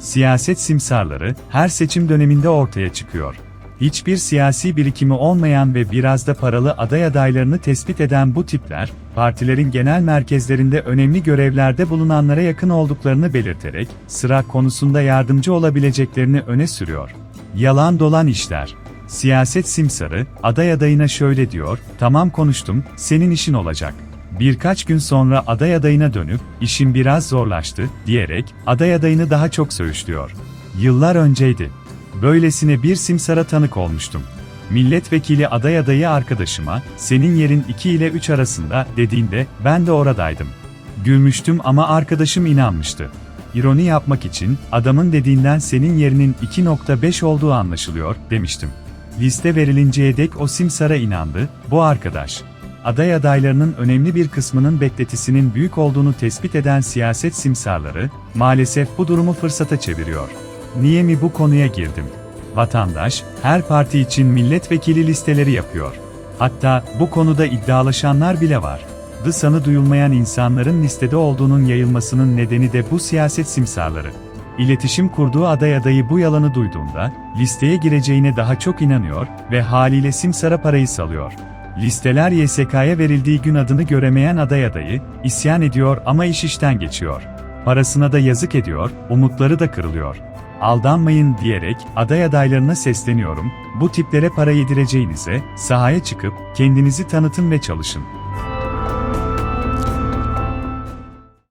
Siyaset simsarları her seçim döneminde ortaya çıkıyor. Hiçbir siyasi birikimi olmayan ve biraz da paralı aday adaylarını tespit eden bu tipler, partilerin genel merkezlerinde önemli görevlerde bulunanlara yakın olduklarını belirterek, sıra konusunda yardımcı olabileceklerini öne sürüyor. Yalan dolan işler. Siyaset simsarı, aday adayına şöyle diyor, tamam konuştum, senin işin olacak. Birkaç gün sonra aday adayına dönüp, işin biraz zorlaştı, diyerek, aday adayını daha çok söğüşlüyor. Yıllar önceydi. Böylesine bir simsara tanık olmuştum. Milletvekili aday adayı arkadaşıma, senin yerin 2 ile 3 arasında, dediğinde, ben de oradaydım. Gülmüştüm ama arkadaşım inanmıştı. İroni yapmak için, adamın dediğinden senin yerinin 2.5 olduğu anlaşılıyor, demiştim. Liste verilinceye dek o simsara inandı, bu arkadaş. Aday adaylarının önemli bir kısmının bekletisinin büyük olduğunu tespit eden siyaset simsarları, maalesef bu durumu fırsata çeviriyor. Niye mi bu konuya girdim? Vatandaş, her parti için milletvekili listeleri yapıyor. Hatta bu konuda iddialaşanlar bile var. Dısanı duyulmayan insanların listede olduğunun yayılmasının nedeni de bu siyaset simsarları. İletişim kurduğu aday adayı bu yalanı duyduğunda, listeye gireceğine daha çok inanıyor ve haliyle simsara parayı salıyor. Listeler YSK'ya verildiği gün adını göremeyen aday adayı, isyan ediyor ama iş işten geçiyor. Parasına da yazık ediyor, umutları da kırılıyor. Aldanmayın diyerek aday adaylarına sesleniyorum, bu tiplere para yedireceğinize, sahaya çıkıp kendinizi tanıtın ve çalışın.